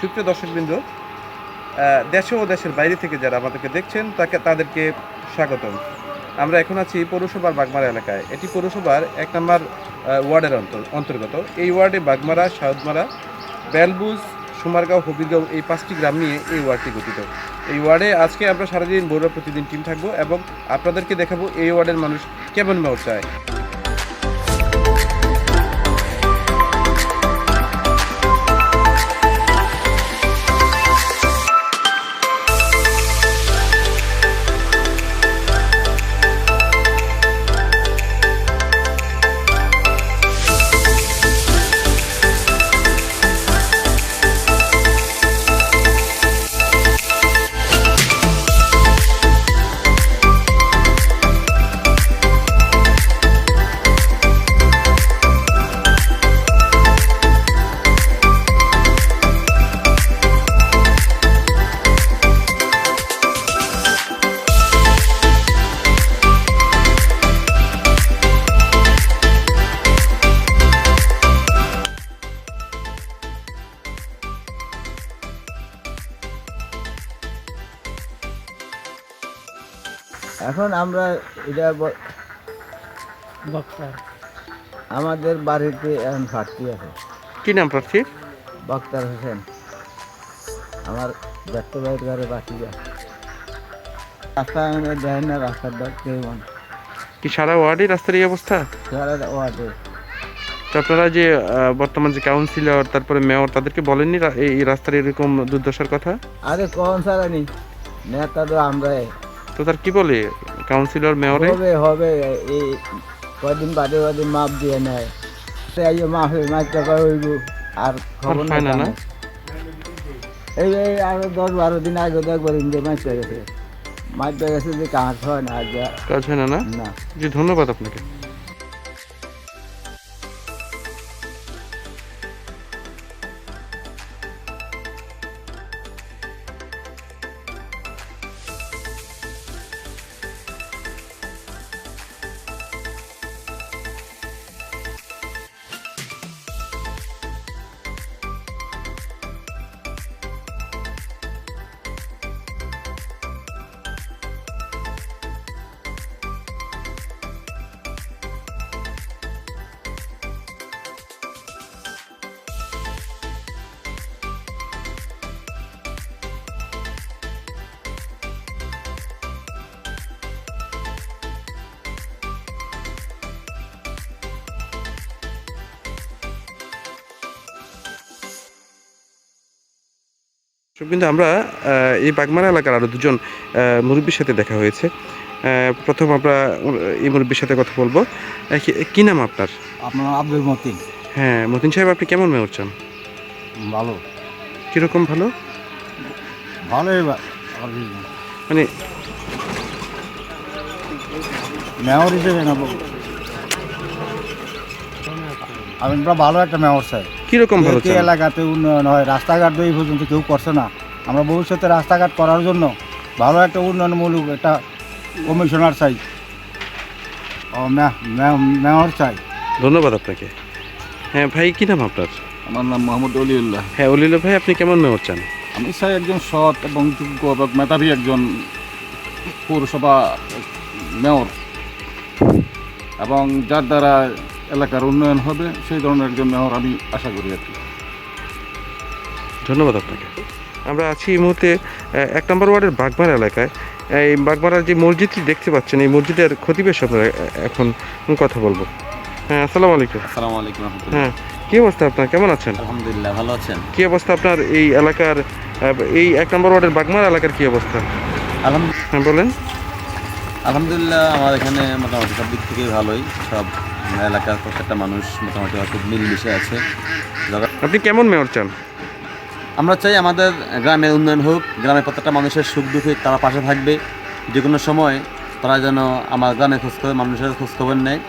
সুপ্রিয় দর্শকবৃন্দ দেশে ও দেশের বাইরে থেকে যারা আমাদেরকে দেখছেন, তাকে তাদেরকে স্বাগতম। আমরা এখন আছি পৌরসভার বাগমারা এলাকায়। এটি পৌরসভার এক নম্বর ওয়ার্ডের অন্তর- অন্তর্গত। এই ওয়ার্ডে বাগমারা, সাউদমারা, বেলবুজ, সুমারগাঁও, হবিরগাঁও এই পাঁচটি গ্রাম নিয়ে এই ওয়ার্ডটি গঠিত। এই ওয়ার্ডে আজকে আমরা সারাদিন বড় প্রতিদিন টিম থাকব এবং আপনাদেরকে দেখাবো এই ওয়ার্ডের মানুষ কেমন মেয়র এখন আমরা এটা আমাদের বাড়িতে এখন প্রার্থী আছে। কি নাম প্রার্থী? বক্তার হোসেন। আমার ব্যক্ত ভাইয়ের ঘরে বাকি আছে। রাস্তা আমাদের দেয় না রাস্তার কেমন কি সারা ওয়ার্ডে রাস্তার এই অবস্থা? সারা ওয়ার্ডে। আপনারা যে বর্তমান যে কাউন্সিলর তারপরে মেয়র তাদেরকে বলেননি এই রাস্তার এরকম দুর্দশার কথা? আরে কখন সারা নি নেতা তো আমরা তো তার কি বলে? কাউন্সিলর মেয়রে হবে হবে এই কদিন বাদে বাদে মাপ দিয়ে নেয়। সে এই মাপ হয়ে মাছ টাকা হইব আর খবর না, না? এই এই আরও দশ বারো দিন আগে তো একবার ইন্ডিয়া মাছ হয়ে গেছে। মাছ হয়ে গেছে যে কাজ হয় না কাজ হয় না? না। জি ধন্যবাদ আপনাকে। কিন্তু আমরা এই বাগমারা এলাকার আরও দুজন মুরব্বীর সাথে দেখা হয়েছে। প্রথম আমরা এই মুরব্বীর সাথে কথা বলব। কি- নাম আপনার? আপনার আব্দুল মতিন। হ্যাঁ মতিন সাহেব আপনি কেমন মেয়র চান? ভালো। কীরকম ভালো? ভালোই মানে মেয়র হিসেবে না আমরা ভালো একটা মেয়র চাই কীরকম ভালো চান এলাকাতে উন্নয়ন হয় রাস্তাঘাট তো এই পর্যন্ত কেউ করছে না। আমরা ভবিষ্যতে রাস্তাঘাট করার জন্য ভালো একটা উন্নয়নমূলক একটা কমিশনার চাই। ও মে- মে- মেয়র চাই। ধন্যবাদ আপনাকে। হ্যাঁ ভাই কি নাম আপনার? আমার নাম মোহাম্মদ অলিউল্লাহ। হ্যাঁ অলিল ভাই আপনি কেমন মেয়র চান? আমি চাই একজন সৎ এবং যোগ্য এবং মেধাবী একজন পৌরসভা মেয়র। এবং যার দ্বারা এলাকার উন্নয়ন হবে সেই ধরনের একজন মেয়র আমি আশা করি আর কি। ধন্যবাদ আপনাকে। আমরা আছি এই মুহূর্তে এক নম্বর ওয়ার্ডের বাগমারা এলাকায়। এই বাগমারার যে মসজিদটি দেখতে পাচ্ছেন এই মসজিদের ক্ষতিবেশ আহ, এখন কথা বলব। হ্যাঁ আসসালামু আলাইকুম। আসসালামু আলাইকুম হ্যাঁ কি অবস্থা আপনার? কেমন আছেন? আলহামদুলিল্লাহ ভালো আছেন। কি অবস্থা আপনার এই এলাকার এই এক নম্বর ওয়ার্ডের বাগমারা এলাকার কি অবস্থা? আলহাম- হ্যাঁ বলেন। আলহামদুলিল্লাহ আমার এখানে মোটামুটি সব দিক থেকেই ভালোই সব এলাকার প্রত্যেকটা মানুষ মোটামুটি খুব মিলমিশে আছে। আপনি কেমন মেয়র চান? আমরা চাই আমাদের গ্রামের উন্নয়ন হোক গ্রামের প্রত্যেকটা মানুষের সুখ দুঃখে তারা পাশে থাকবে। যে কোনো সময় তারা যেন আমার গ্রামের খোঁজখবর মানুষের খোঁজখবর নেয়।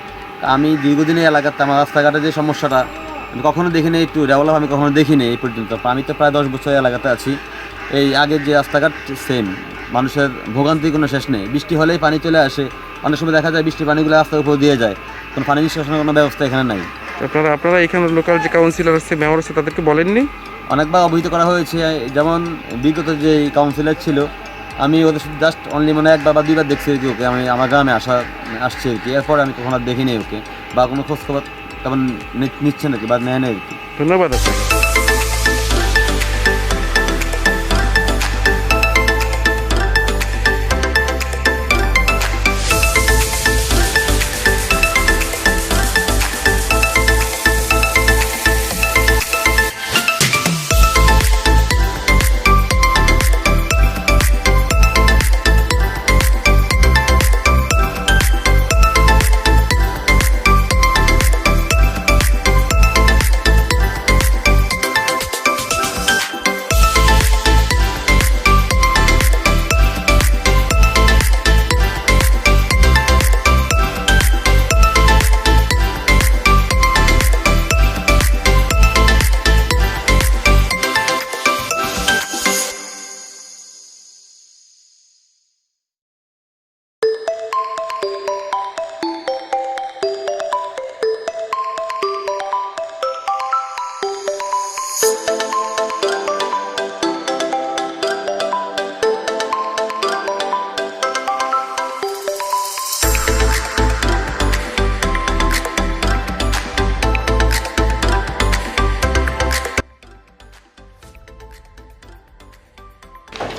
আমি দীর্ঘদিন এলাকাতে আমার রাস্তাঘাটে যে সমস্যাটা আমি কখনো দেখিনি একটু ডেভেলপ আমি কখনো দেখিনি এই পর্যন্ত। আমি তো প্রায় দশ বছর এলাকাতে আছি। এই আগের যে রাস্তাঘাট সেম মানুষের ভোগান্তির কোনো শেষ নেই। বৃষ্টি হলেই পানি চলে আসে অনেক সময় দেখা যায় বৃষ্টি পানিগুলো রাস্তার উপর দিয়ে যায়। কোনো পানি নিষ্কাশনের কোনো ব্যবস্থা এখানে নাই। আপনারা আপনারা এখানে লোকাল যে কাউন্সিলর আছে মেয়র আছে তাদেরকে বলেননি? অনেকবার অবহিত করা হয়েছে। যেমন বিগত যে কাউন্সিলর ছিল আমি ওদের শুধু জাস্ট অনলি মানে একবার বা দুইবার দেখছি আর কি ওকে। আমি আমার গ্রামে আসা আসছি আর কি। এরপর আমি কখনো আর দেখিনি ওকে। বা কোনো খোঁজখবর তেমন নিচ্ছে নাকি বা নেয় না আর কি। ধন্যবাদ আপনাকে।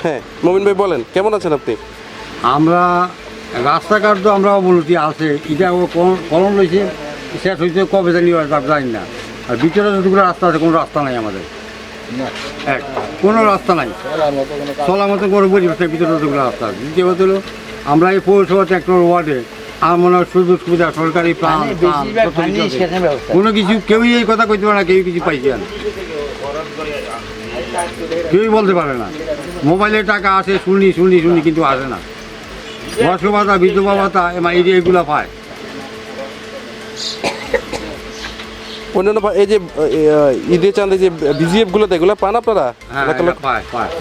হ্যাঁ মমিন ভাই বলেন কেমন আছেন আপনি? আমরা রাস্তাঘাট তো আমরা অবনতি আছে এটা ও কলম রয়েছে শেষ হয়েছে কবে জানি জানি না। আর ভিতরে যতগুলো রাস্তা আছে কোনো রাস্তা নাই আমাদের। এক কোনো রাস্তা নাই। চলার মতো কোনো পরিবেশের ভিতরে যতগুলো রাস্তা আছে। দ্বিতীয় কথা হলো আমরা এই পৌরসভা ট্রাক্টর ওয়ার্ডে আমার মনে হয় সুযোগ সুবিধা সরকারি প্রাণ। কোনো কিছু কেউই এই কথা কইতে পারে না কেউ কিছু পাইছে না। কেউই বলতে পারে না। মোবাইলে টাকা আসে শুনি শুনি শুনি কিন্তু আসে না। বয়স্ক ভাতা বিধবা ভাতা এমা এই যে এগুলো পায়। অন্যান্য এই যে ঈদে চাঁদে যে বিজিএফগুলো এগুলো পান আপনারা? হ্যাঁ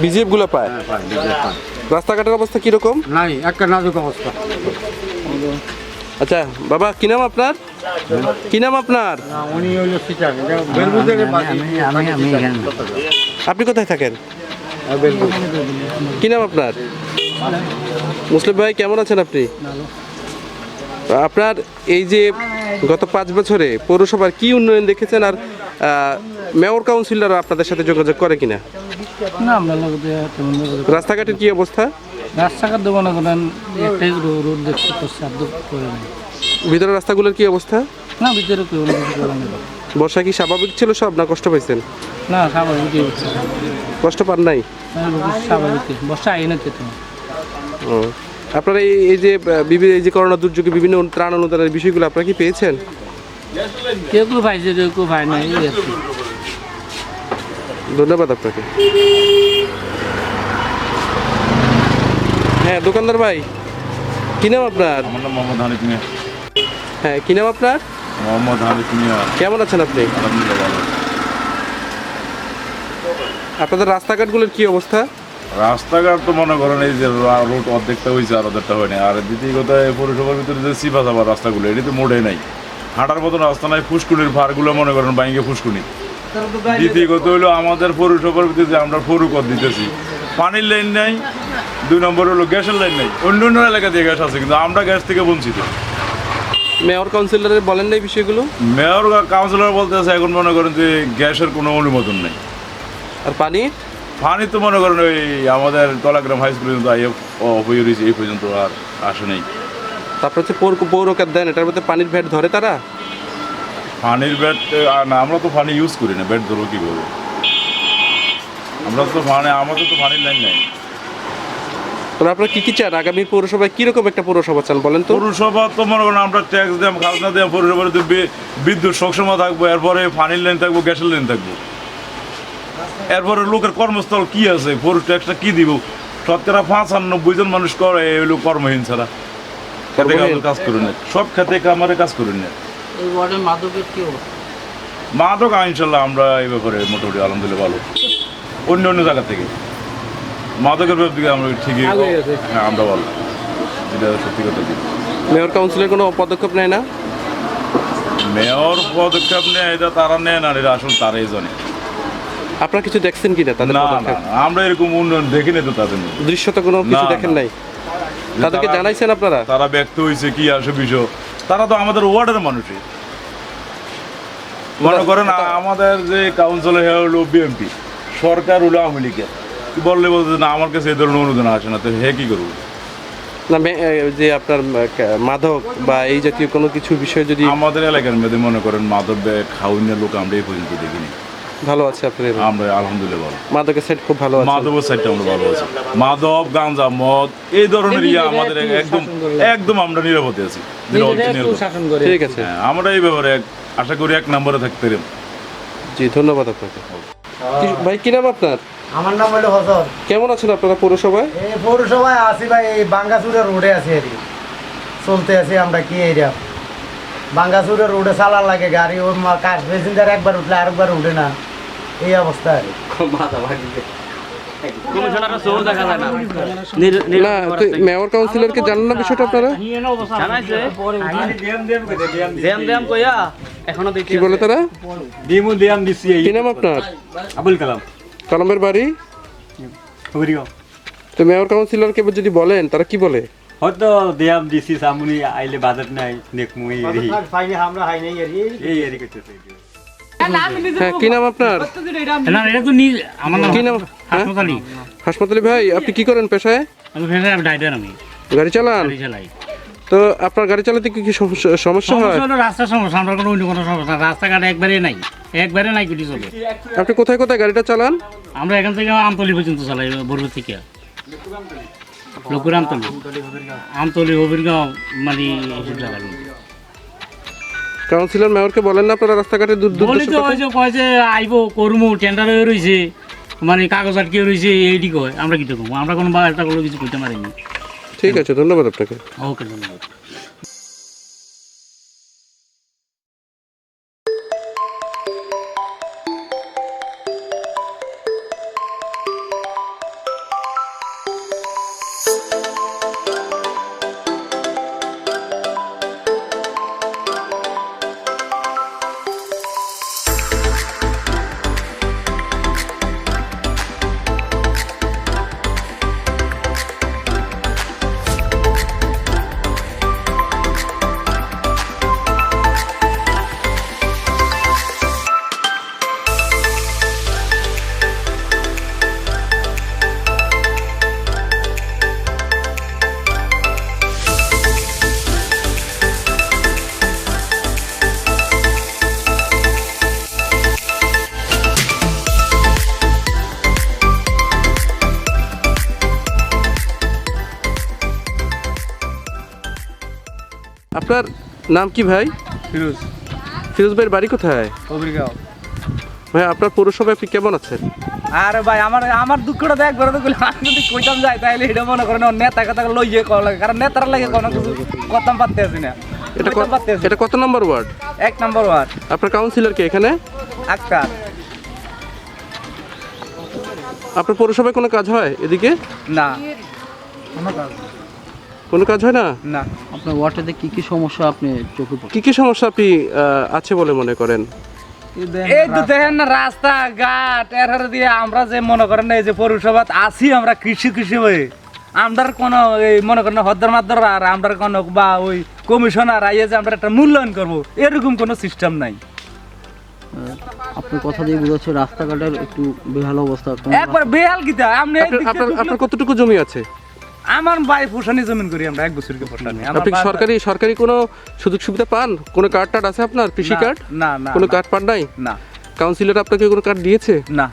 বিজিএফগুলো পায়? হ্যাঁ পায় রাস্তাঘাটের অবস্থা কীরকম? নাই একটা নাজুক অবস্থা। আচ্ছা বাবা কি নাম আপনার? কি নাম আপনার? আপনি কোথায় থাকেন? হ্যাঁ, কি নাম আপনার? মুসলিম ভাই কেমন আছেন আপনি? আপনার এই যে গত পাঁচ বছরে পৌরসভার কি উন্নয়ন দেখেছেন আর মেয়র কাউন্সিলর আপনাদের সাথে যোগাযোগ করে কিনা? না আমরা রাস্তাঘাটের কি অবস্থা? রাস্তাঘাট করেন একটাই রোড দেখতে ভিতরের রাস্তাগুলোর কি অবস্থা? না ভিতরে কেউ বর্ষা কি স্বাভাবিক ছিল সব না কষ্ট পাইছেন? না স্বাভাবিকই হচ্ছে। কষ্ট পান নাই? স্বাভাবিক বর্ষা আই না তো ও। আপনারা এই এই যে এই যে করোনা দুর্যোগে বিভিন্ন ত্রাণ অনুদানের বিষয়গুলো আপনারা কি পেয়েছেন? কেউ কেউ পাইছে কেউ কেউ পায় নাই এই ধন্যবাদ আপনাকে। হ্যাঁ দোকানদার ভাই কি নাম আপনার? হ্যাঁ কি নাম আপনার? মোহাম্মদ মিয়া। কেমন আছেন আপনি? আলহামদুলিল্লাহ আপনাদের রাস্তাঘাটগুলোর কি অবস্থা? রাস্তাঘাট তো মনে করেন এই যে রোড অর্ধেকটা হয়েছে আর অর্ধেকটা হয়নি। আর দ্বিতীয় কথা এই পৌরসভার ভিতরে যে সিফা সাফা রাস্তাগুলো এটি তো মোড়ে নাই। হাঁটার মতন রাস্তা নাই। ফুসকুনির ভাড়গুলো মনে করেন বাইঙ্গে ফুসকুনি। দ্বিতীয় কথা হলো আমাদের পৌরসভার ভিতরে যে আমরা ফরুকর দিতেছি পানির লাইন নাই দুই নম্বর হলো গ্যাসের লাইন নাই। অন্য অন্য এলাকা দিয়ে গ্যাস আছে কিন্তু আমরা গ্যাস থেকে বঞ্চিত। মেয়র কাউন্সিলরের বলেন নাই বিষয়গুলো? মেয়র কাউন্সিলর বলতে আছে এখন মনে করেন যে গ্যাসের কোনো অনুমোদন নেই। আর পানি? পানি তো মনে করেন ওই আমাদের তলাগ্রাম হাই স্কুল পর্যন্ত আই হয়ে রয়েছে এই পর্যন্ত আর আসে নেই। তারপর হচ্ছে পৌর পৌর পৌরকার দেন এটার মধ্যে পানির ভ্যাট ধরে তারা? পানির ব্যাট না আমরা তো পানি ইউজ করি না ব্যাট ধরবো কীভাবে? আমরা তো পানি আমাদের তো পানির লাইন নেই। তাহলে আপনারা কি কি চান? আগামী পৌরসভায় কীরকম একটা পৌরসভা চান বলেন তো? পৌরসভা তো মনে করেন আমরা ট্যাক্স দিলাম খাজনা দিলাম পৌরসভার তো বিদ্যুৎ সবসময় থাকব এরপরে পানির লাইন থাকব গ্যাসের লাইন থাকব। এরপরে লোকের কর্মস্থল কি আছে? পৌর ট্যাক্সটা কি দিব? শতকরা পাঁচানব্বই জন মানুষ করে এই হলো কর্মহীন ছাড়া। খেতে কর্মহীন? কাজ করে না। সব খেতে কামারে কাজ করে না। এই ওয়ার্ডে মাদকের কি অবস্থা? মাদক ইনশাল্লাহ আমরা এই ব্যাপারে মোটামুটি আলহামদুলিল্লাহ ভালো। অন্য অন্য জায়গা থেকে। মাদকের দিকে আমরা ঠিকই হ্যাঁ আমরা ভালো যেটা সত্যি কথা দিই মেয়র কাউন্সিলর কোনো পদক্ষেপ নেয় না? মেয়র পদক্ষেপ নেয় এটা তারা নেয় না এটা আসলে তারাই জানে। আপনারা কিছু দেখছেন কিনা তাদের না না পদক্ষেপ? আমরা এরকম উন্নয়ন দেখিনি তো তাদের মধ্যে। দৃশ্যত কোনো কিছু না, দেখেন না। নাই তাদেরকে তারা- জানাইছেন আপনারা? তারা ব্যক্ত হয়েছে কি আসে বিষয়। তারা তো আমাদের ওয়ার্ডের মানুষই। মনে করেন আ- আমাদের যে কাউন্সিলর হলো বিএমপি সরকার হলো আওয়ামী লীগের। বললে বলতে না আমার কাছে এই ধরনের অনুদান আসে না তো হে কি করব? না যে আপনার মাদক বা এই জাতীয় কোনো কিছু বিষয় যদি আমাদের এলাকার মধ্যে মনে করেন মাদক খাউনের লোক আমরা এই পর্যন্ত দেখিনি। ভালো আছে এলাকায়? আমরা আলহামদুলিল্লাহ ভালো। মাদকের সাইড খুব ভালো আছে। মাদবের সাইডটা আমরা ভালো আছি। গাঁজা মদ এই ধরনের ইয়ে আমাদের একদম একদম আমরা নিরাপদে আছি। ঠিক আছে। হ্যাঁ, আমরা এই ব্যাপারে এক- আশা করি এক নম্বরে থাকতে পারি। জি ধন্যবাদ আপনাকে। কি- ভাই কি নাম আপনার? আমার নাম হলো হজর কেমন আছেন আপনারা পৌরসভায়? এই পৌরসভায় আছি ভাই এই বাঙ্গাসুরের রোডে আছি আর চলতে আছি আমরা কি এরিয়া বাঙ্গাসুরের রোডে চালার লাগে গাড়ি ওর প্যাসেঞ্জার একবার উঠলে আরেকবার উঠে না। এই অবস্থা আর কি। না। তো মেয়র কাউন্সিলরকে জানান না বিষয়টা আপনারা? কি বলে তারা? ডিমু দিয়াম দিছি এই কি নাম আপনার? আবুল কালাম। কালামের বাড়ি? খবরিও তো মেয়র কাউন্সিলরকে যদি বলেন তারা কি বলে? হয়তো দিয়াম দিছি সামুনি আইলে বাজার নাই নেকমু এই এরি আমরা হাই নাই আর এই এরি করতেছে হ্যাঁ কি নাম আপনার? না এটা তো নিজ আমার নাম কি নাম? হ্যাঁ? হাসপাতালি হাসপাতালি ভাই আপনি কি করেন পেশায়? আমি ফেলে ড্রাইভার আমি। গাড়ি চালান? গাড়ি চালাই। তো আপনার গাড়ি চালাতে কি কি সমস্যা হয়? সমস্যা হলো রাস্তার সমস্যা আমরা কোনো অন্য কোনো সমস্যা। রাস্তাঘাট একবারে নাই একবারে নাই কিছু চলে। আপনি কোথায় কোথায় গাড়িটা চালান? আমরা এখান থেকে আমতলি পর্যন্ত চালাই বরবর থেকে। লোকুর আমতলি আমতলি হবিরগাঁও মানে এইসব জায়গার মধ্যে। কাউন্সিলর মেয়রকে বলেন না আপনারা রাস্তাঘাটে দূর দূর বলি তো ওই যে কয় যে আইবো করমু টেন্ডার হয়ে রয়েছে মানে কাগজ আটকে রয়েছে এইটি কয় আমরা কি করব? আমরা কোনো বা একটা কোনো কিছু করতে পারিনি। ঠিক আছে ধন্যবাদ আপনাকে। ওকে ধন্যবাদ। আপনার নাম কি ভাই? ফিরোজ। ফিরোজ ভাইয়ের বাড়ি কোথায়? কবিরগাঁও। ভাই আপনার পৌরসভায় আপনি কেমন আছেন? আরে ভাই আমার আমার দুঃখটা দেখ একবার তো আমি যদি কইতাম যাই তাহলে এটা মনে করেন নেতা কথা লইয়ে কল লাগে। কারণ নেতার লাগে কোনো কিছু কথাম পারতে আছি না। এটা এটা কত নম্বর ওয়ার্ড? এক নম্বর ওয়ার্ড। আপনার কাউন্সিলর কে এখানে? আক্তার। আপনার পৌরসভায় কোনো কাজ হয় এদিকে? না। কোনো কাজ হয় না? না। আপনার ওয়ার্ডেতে কি কি সমস্যা আপনি চোখে পড়ে? কি কি সমস্যা আপনি আহ, আছে বলে মনে করেন? এই তো দেখেন না রাস্তা ঘাট এর হারে দিয়ে আমরা যে মনে করেন না এই যে পৌরসভা আছি আমরা কৃষি কৃষি হয়ে। আমরার কোনো এই মনে করেন হদ্দার মাদ্দার আর আমরার কোনো বা ওই কমিশনার আইয়ে যে আমরা একটা মূল্যায়ন করব এরকম কোনো সিস্টেম নাই। আপনার কথা দিয়ে বোঝা রাস্তাঘাটের একটু বেহাল অবস্থা। কোনো একবার বেহাল গীতা আপনি এই আপনার দিক আপনার দিয়ে আপনার কতটুকু জমি আছে? আমার ভাই ফুসানি জমিন করি আমরা এক বছরকে ফুসানি। আপনি সরকারি সরকারি কোনো সুযোগ সুবিধা পান? কোনো কার্ড টার্ড আছে আপনার? কৃষি কার্ড না না কোনো কার্ড পান নাই? না। কাউন্সিলর আপনাকে কোনো কার্ড দিয়েছে? না।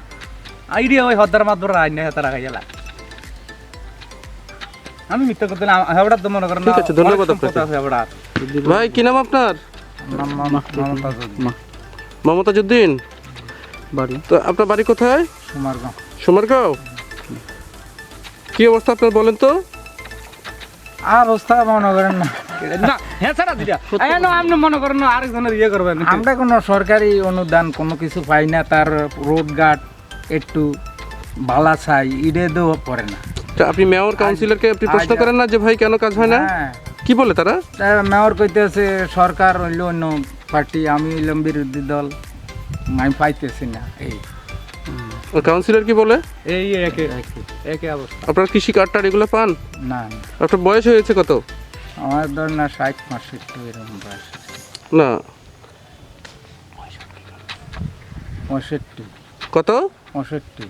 আইডিয়া ওই হদ্দার মাদ্দর আইন না তারা খাইয়ালা আমি মিথ্যা করতে না হেবড়া তো মনে করেন ঠিক আছে, ধন্যবাদ আপনাকে। ভাই কি নাম আপনার? মমতাজুদ্দিন বাড়ি। তো আপনার বাড়ি কোথায়? কুমারগাঁও সোমারগাঁও? কি অবস্থা আপনার বলেন তো? আর অবস্থা মনে করেন না। হ্যাঁ মনে ইয়ে আমরা কোনো সরকারি অনুদান কোনো কিছু পাই না তার রোড ঘাট একটু ভালা চাই ইডে দেও পড়ে না। আপনি মেয়র কাউন্সিলরকে আপনি প্রশ্ন করেন না যে ভাই কেন কাজ হয় না? হ্যাঁ। কি বলে তারা? মেয়র কইতেছে সরকার হইল অন্য পার্টি আমি হইলাম বিরোধী দল আমি পাইতেছি না এই। কাউন্সিলর কি বলে? এই একে একে। অবস্থা। আপনার কৃষি কার্ডটা এগুলো পান? না আপনার বয়স হয়েছে কত? আমার ধর না ষাট পঁয়ষট্টি এরকম বয়স। না। পঁয়ষট্টি। কত? পঁয়ষট্টি।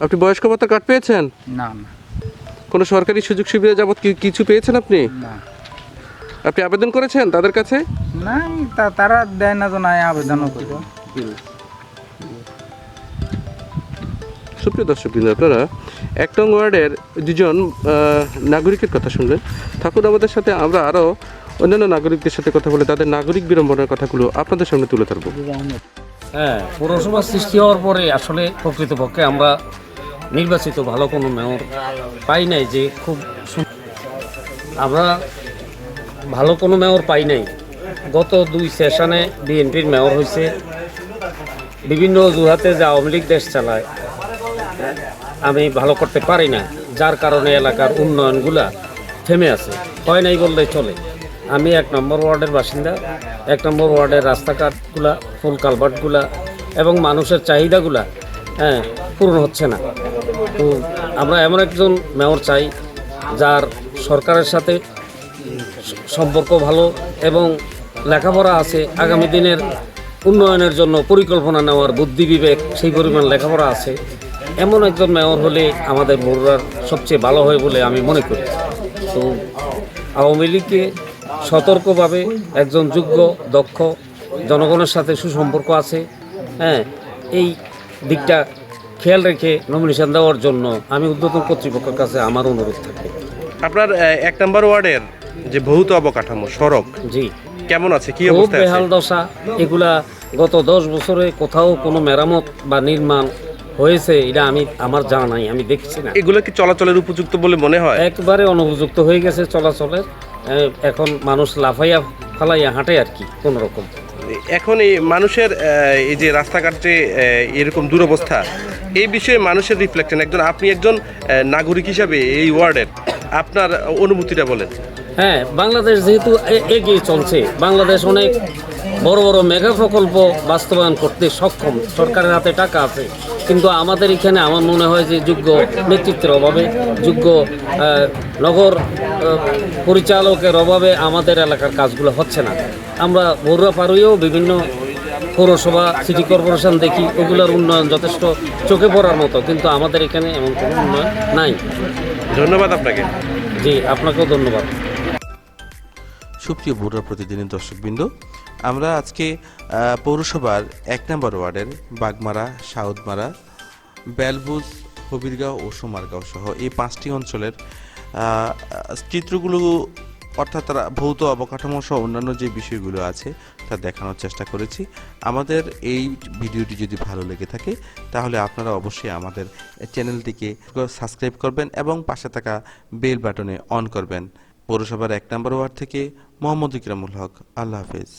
আপনি বয়স্ক ভাতার কার্ড পেয়েছেন? না না। কোনো সরকারি সুযোগ সুবিধা যাবত কি- কিছু পেয়েছেন আপনি? না। আপনি আবেদন করেছেন তাদের কাছে? না তা তারা দেয় না তো নাই আবেদনও করব সুপ্রিয় দর্শক বিন্দু, আপনারা এক নং ওয়ার্ডের দুজন নাগরিকের কথা শুনলেন। ঠাকুর আমাদের সাথে, আমরা আরও অন্যান্য নাগরিকদের সাথে কথা বলে তাদের নাগরিক বিড়ম্বনার কথাগুলো আপনাদের সামনে তুলে ধরবো। হ্যাঁ পৌরসভা সৃষ্টি হওয়ার পরে আসলে প্রকৃতপক্ষে আমরা নির্বাচিত ভালো কোনো মেয়র পাই নাই যে খুব আমরা ভালো কোনো মেয়র পাই নাই। গত দুই সেশনে বিএনপির মেয়র হয়েছে বিভিন্ন অজুহাতে যে আওয়ামী লীগ দেশ চালায় আমি ভালো করতে পারি না। যার কারণে এলাকার উন্নয়নগুলা থেমে আছে। হয় নাই বললেই চলে। আমি এক নম্বর ওয়ার্ডের বাসিন্দা, এক নম্বর ওয়ার্ডের রাস্তাঘাটগুলা, ফুল কালভার্টগুলা এবং মানুষের চাহিদাগুলা হ্যাঁ পূরণ হচ্ছে না। তো আমরা এমন একজন মেয়র চাই, যার সরকারের সাথে সম্পর্ক ভালো এবং লেখাপড়া আছে। আগামী দিনের উন্নয়নের জন্য পরিকল্পনা নেওয়ার বুদ্ধি বিবেক সেই পরিমাণ লেখাপড়া আছে। এমন একজন মেয়র হলে আমাদের বড়ুয়ার সবচেয়ে ভালো হয় বলে আমি মনে করি। তো আওয়ামী লীগকে সতর্কভাবে একজন যোগ্য দক্ষ জনগণের সাথে সুসম্পর্ক আছে। হ্যাঁ এই দিকটা খেয়াল রেখে নমিনেশন দেওয়ার জন্য আমি উদ্যোতন কর্তৃপক্ষের কাছে আমার অনুরোধ থাকবে। আপনার এক নম্বর ওয়ার্ডের যে ভৌত অবকাঠামো সড়ক জি। কেমন আছে? কি খুব অবস্থায় বেহাল দশা এগুলা গত দশ বছরে কোথাও কোনো মেরামত বা নির্মাণ হয়েছে এটা আমি আমার জানা নাই আমি দেখছি না। এগুলো কি চলাচলের উপযুক্ত বলে মনে হয়? একবারে অনুপযুক্ত হয়ে গেছে চলাচলের। এখন মানুষ লাফাইয়া ফালাইয়া হাঁটে আর কি কোন রকম এখন এই মানুষের এই যে রাস্তাঘাটে এরকম দুরবস্থা এই বিষয়ে মানুষের রিফ্লেকশন একজন আপনি একজন নাগরিক হিসাবে এই ওয়ার্ডের আপনার অনুভূতিটা বলেন। হ্যাঁ বাংলাদেশ যেহেতু এগিয়ে চলছে বাংলাদেশ অনেক বড় বড় মেগা প্রকল্প বাস্তবায়ন করতে সক্ষম। সরকারের হাতে টাকা আছে। কিন্তু আমাদের এখানে আমার মনে হয় যে যোগ্য নেতৃত্বের অভাবে যোগ্য নগর পরিচালকের অভাবে আমাদের এলাকার কাজগুলো হচ্ছে না। আমরা বড়ুয়া পাড়ুয়েও বিভিন্ন পৌরসভা সিটি কর্পোরেশন দেখি ওগুলোর উন্নয়ন যথেষ্ট চোখে পড়ার মতো। কিন্তু আমাদের এখানে এমন কোনো উন্নয়ন নাই। ধন্যবাদ আপনাকে। জি আপনাকেও ধন্যবাদ। সুপ্রিয় বড়ুয়া প্রতিদিনের দর্শকবৃন্দ আমরা আজকে পৌরসভার এক নম্বর ওয়ার্ডের বাগমারা, সাউদমারা, বেলবুজ, হবিরগাঁও ও সোমারগাঁও সহ এই পাঁচটি অঞ্চলের চিত্রগুলো অর্থাৎ তারা ভৌত অবকাঠামো সহ অন্যান্য যে বিষয়গুলো আছে তা দেখানোর চেষ্টা করেছি। আমাদের এই ভিডিওটি যদি ভালো লেগে থাকে, তাহলে আপনারা অবশ্যই আমাদের চ্যানেলটিকে সাবস্ক্রাইব করবেন এবং পাশে থাকা বেল বাটনে অন করবেন। পৌরসভার এক নম্বর ওয়ার্ড থেকে মোহাম্মদ ইকরামুল হক। আল্লাহ হাফেজ।